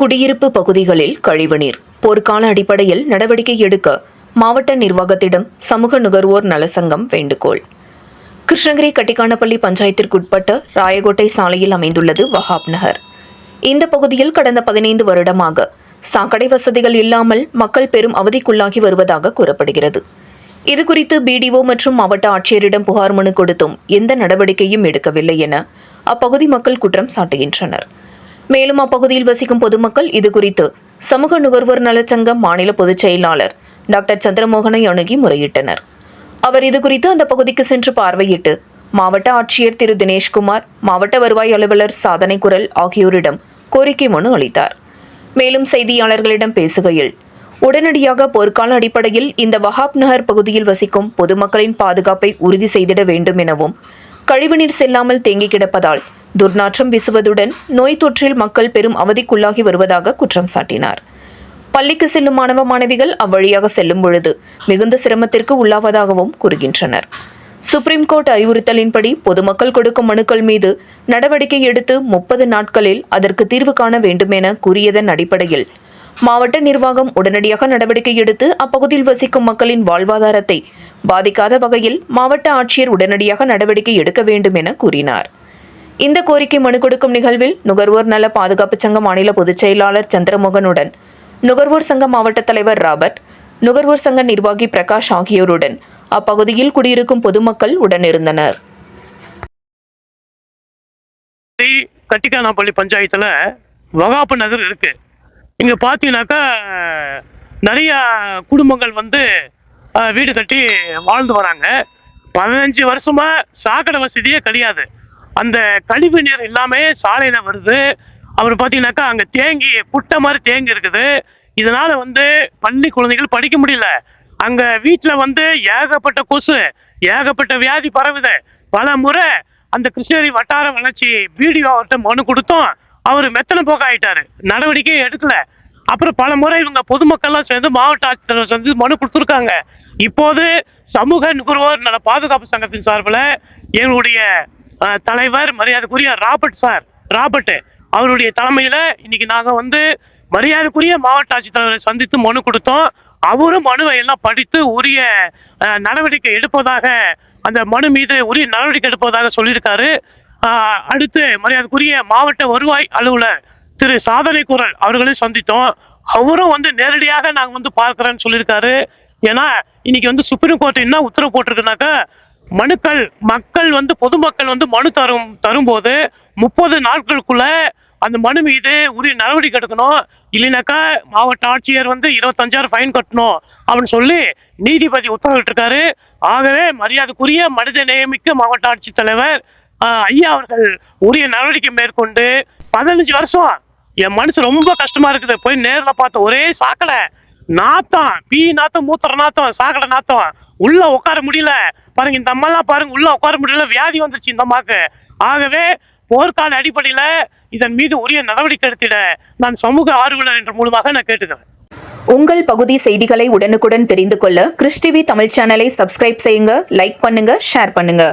குடியிருப்பு பகுதிகளில் கழிவுநீர் போர்க்கால அடிப்படையில் நடவடிக்கை எடுக்க மாவட்ட நிர்வாகத்திடம் சமூக நுகர்வோர் நலசங்கம் வேண்டுகோள். கிருஷ்ணகிரி கட்டிக்கானப்பள்ளி பஞ்சாயத்திற்குட்பட்ட ராயகோட்டை சாலையில் அமைந்துள்ளது வஹாப் நகர். இந்த பகுதியில் கடந்த பதினைந்து வருடமாக சாக்கடை வசதிகள் இல்லாமல் மக்கள் பெரும் அவதிக்குள்ளாகி வருவதாக கூறப்படுகிறது. இதுகுறித்து பிடிஓ மற்றும் மாவட்ட ஆட்சியரிடம் புகார் மனு கொடுத்தும் எந்த நடவடிக்கையும் எடுக்கவில்லை என அப்பகுதி மக்கள் குற்றம் சாட்டுகின்றனர். மேலும் அப்பகுதியில் வசிக்கும் பொதுமக்கள் இதுகுறித்து சமூக நுகர்வோர் நலச்சங்கம் மாநில பொதுச் செயலாளர் டாக்டர் சந்திரமோகனை அணுகி முறையிட்டனர். அவர் இதுகுறித்து அந்த பகுதிக்கு சென்று பார்வையிட்டு மாவட்ட ஆட்சியர் திரு. தினேஷ்குமார் மாவட்ட வருவாய் அலுவலர் சாதனை குரல் ஆகியோரிடம் கோரிக்கை மனு அளித்தார். மேலும் செய்தியாளர்களிடம் பேசுகையில் உடனடியாக போர்க்கால அடிப்படையில் இந்த வஹாப் நகர் பகுதியில் வசிக்கும் பொதுமக்களின் பாதுகாப்பை உறுதி செய்திட வேண்டும் எனவும் கழிவுநீர் செல்லாமல் தேங்கி கிடப்பதால் துர்நாற்றம் வீசுவதுடன் நோய் தொற்றில் மக்கள் பெரும் அவதிக்குள்ளாகி வருவதாக குற்றம் சாட்டினார். பள்ளிக்கு செல்லும் மாணவ மாணவிகள் அவ்வழியாக செல்லும் பொழுது மிகுந்த சிரமத்திற்கு உள்ளாவதாகவும் கூறுகின்றனர். சுப்ரீம் கோர்ட் அறிவுறுத்தலின்படி பொதுமக்கள் கொடுக்கும் மனுக்கள் மீது நடவடிக்கை எடுத்து முப்பது நாட்களில் அதற்கு தீர்வு காண வேண்டுமென கூறியதன் அடிப்படையில் மாவட்ட நிர்வாகம் உடனடியாக நடவடிக்கை எடுத்து அப்பகுதியில் வசிக்கும் மக்களின் வாழ்வாதாரத்தை பாதிக்காத வகையில் மாவட்ட ஆட்சியர் உடனடியாக நடவடிக்கை எடுக்க வேண்டும் என கூறினார். இந்த கோரிக்கை மனு கொடுக்கும் நிகழ்வில் நுகர்வோர் நல பாதுகாப்பு சங்க மாநில பொதுச் செயலாளர் சந்திரமோகனுடன் நுகர்வோர் சங்க மாவட்ட தலைவர் ராபர்ட் நுகர்வோர் சங்க நிர்வாகி பிரகாஷ் ஆகியோருடன் அப்பகுதியில் குடியிருக்கும் பொதுமக்கள் உடனிருந்தனர். கட்டிக்கானாப்பள்ளி பஞ்சாயத்துல வகாப்பு நகர் இருக்கு. இங்க பாத்தீங்கன்னாக்கா நிறைய குடும்பங்கள் வந்து வீடு கட்டி வாழ்ந்து வராங்க. பதினஞ்சு வருஷமா சாக்கடை வசதியே கிடையாது. அந்த கழிவு நீர் எல்லாமே சாலையில் வருது. அப்புறம் பார்த்தீங்கன்னாக்கா அங்கே தேங்கி புட்டை மாதிரி தேங்கி இருக்குது. இதனால் வந்து பள்ளி குழந்தைகள் படிக்க முடியல. அங்கே வீட்டில் வந்து ஏகப்பட்ட கொசு ஏகப்பட்ட வியாதி பரவுது. பல முறை அந்த கிருஷ்ணகிரி வட்டார வளர்ச்சி பிடிஓ அவர்கிட்ட மனு கொடுத்தோம். அவர் மெத்தனை போக்க நடவடிக்கையும் எடுக்கலை எடுக்கல. அப்புறம் பல முறை இவங்க பொதுமக்கள்லாம் சேர்ந்து மாவட்ட ஆட்சியர் சேர்ந்து மனு கொடுத்துருக்காங்க. இப்போது சமூக நுகர்வோர் நல பாதுகாப்பு சங்கத்தின் சார்பில் எங்களுடைய தலைவர் மரியாதைக்குரிய ராபர்ட் சார் ராபர்ட் அவருடைய தலைமையில இன்னைக்கு நாங்க வந்து மரியாதைக்குரிய மாவட்ட ஆட்சித்தலைவரை சந்தித்து மனு கொடுத்தோம். அவரும் மனுவை எல்லாம் படித்து உரிய நடவடிக்கை எடுப்பதாக அந்த மனு மீது உரிய நடவடிக்கை எடுப்பதாக சொல்லியிருக்காரு. அடுத்து மரியாதைக்குரிய மாவட்ட வருவாய் அலுவலர் திரு சாதனை குரல் அவர்களையும் சந்தித்தோம். அவரும் வந்து நேரடியாக நாங்க வந்து பார்க்கிறேன்னு சொல்லியிருக்காரு. ஏன்னா இன்னைக்கு வந்து சுப்ரீம் கோர்ட் என்ன உத்தரவு போட்டிருக்குனாக்கா மனுக்கள் மக்கள் வந்து பொதுமக்கள் வந்து மனு தரும் தரும்போது முப்பது நாட்களுக்குள்ள அந்த மனு மீது உரிய நடவடிக்கை எடுக்கணும். இல்லைனாக்கா மாவட்ட ஆட்சியர் வந்து இருபத்தஞ்சாயிரம் ஃபைன் கட்டணும் அப்படின்னு சொல்லி நீதிபதி உத்தரவிட்டிருக்காரு. ஆகவே மரியாதைக்குரிய மனித நேயமிக்க மாவட்ட ஆட்சித்தலைவர் ஐயா அவர்கள் உரிய நடவடிக்கை மேற்கொண்டு பதினஞ்சு வருஷம் என் மனசு ரொம்ப கஷ்டமா இருக்குது. போய் நேரில் பார்த்த ஒரே சாக்கடை. நாத்தம் பீ நாத்தம் மூத்திர நாத்தம் சாக்கடை நாத்தம். உள்ள உட்கார முடியல. பாருங்க இந்த அம்மாலாம் பாருங்க உள்ள உட்கார முடியல வியாதி வந்துருச்சு இந்த அம்மாக்கு. ஆகவே போர்க்கால அடிப்படையில இதன் மீது உரிய நடவடிக்கை எடுத்திட நான் சமூக ஆர்வலர் என்ற மூலமாக நான் கேட்டுக்கிறேன். உங்கள் பகுதி செய்திகளை உடனுக்குடன் தெரிந்து கொள்ள கிறிஸ்டிவி தமிழ் சேனலை சப்ஸ்கிரைப் செய்யுங்க லைக் பண்ணுங்க ஷேர் பண்ணுங்க.